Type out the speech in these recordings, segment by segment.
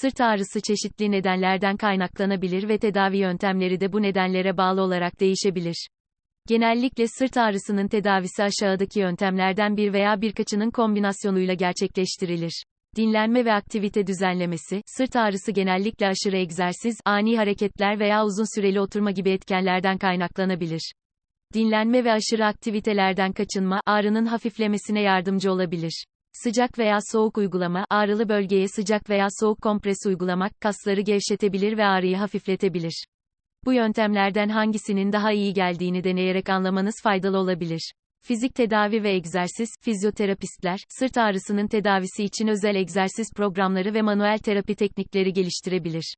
Sırt ağrısı çeşitli nedenlerden kaynaklanabilir ve tedavi yöntemleri de bu nedenlere bağlı olarak değişebilir. Genellikle sırt ağrısının tedavisi aşağıdaki yöntemlerden bir veya birkaçının kombinasyonuyla gerçekleştirilir. Dinlenme ve aktivite düzenlemesi, sırt ağrısı genellikle aşırı egzersiz, ani hareketler veya uzun süreli oturma gibi etkenlerden kaynaklanabilir. Dinlenme ve aşırı aktivitelerden kaçınma, ağrının hafiflemesine yardımcı olabilir. Sıcak veya soğuk uygulama, ağrılı bölgeye sıcak veya soğuk kompres uygulamak, kasları gevşetebilir ve ağrıyı hafifletebilir. Bu yöntemlerden hangisinin daha iyi geldiğini deneyerek anlamanız faydalı olabilir. Fizik tedavi ve egzersiz, fizyoterapistler, sırt ağrısının tedavisi için özel egzersiz programları ve manuel terapi teknikleri geliştirebilir.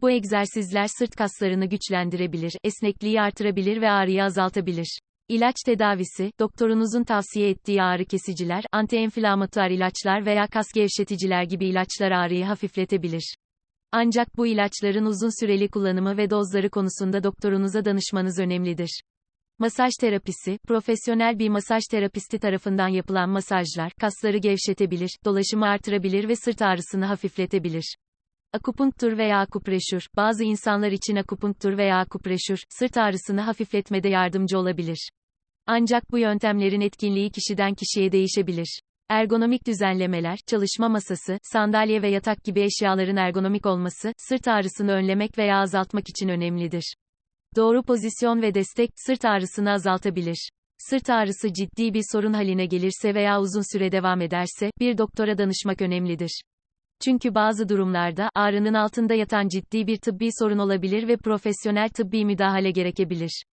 Bu egzersizler sırt kaslarını güçlendirebilir, esnekliği artırabilir ve ağrıyı azaltabilir. İlaç tedavisi, doktorunuzun tavsiye ettiği ağrı kesiciler, antienflamatuar ilaçlar veya kas gevşeticiler gibi ilaçlar ağrıyı hafifletebilir. Ancak bu ilaçların uzun süreli kullanımı ve dozları konusunda doktorunuza danışmanız önemlidir. Masaj terapisi, profesyonel bir masaj terapisti tarafından yapılan masajlar, kasları gevşetebilir, dolaşımı artırabilir ve sırt ağrısını hafifletebilir. Akupunktur veya akupreşür, bazı insanlar için akupunktur veya akupreşür, sırt ağrısını hafifletmede yardımcı olabilir. Ancak bu yöntemlerin etkinliği kişiden kişiye değişebilir. Ergonomik düzenlemeler, çalışma masası, sandalye ve yatak gibi eşyaların ergonomik olması, sırt ağrısını önlemek veya azaltmak için önemlidir. Doğru pozisyon ve destek, sırt ağrısını azaltabilir. Sırt ağrısı ciddi bir sorun haline gelirse veya uzun süre devam ederse, bir doktora danışmak önemlidir. Çünkü bazı durumlarda, ağrının altında yatan ciddi bir tıbbi sorun olabilir ve profesyonel tıbbi müdahale gerekebilir.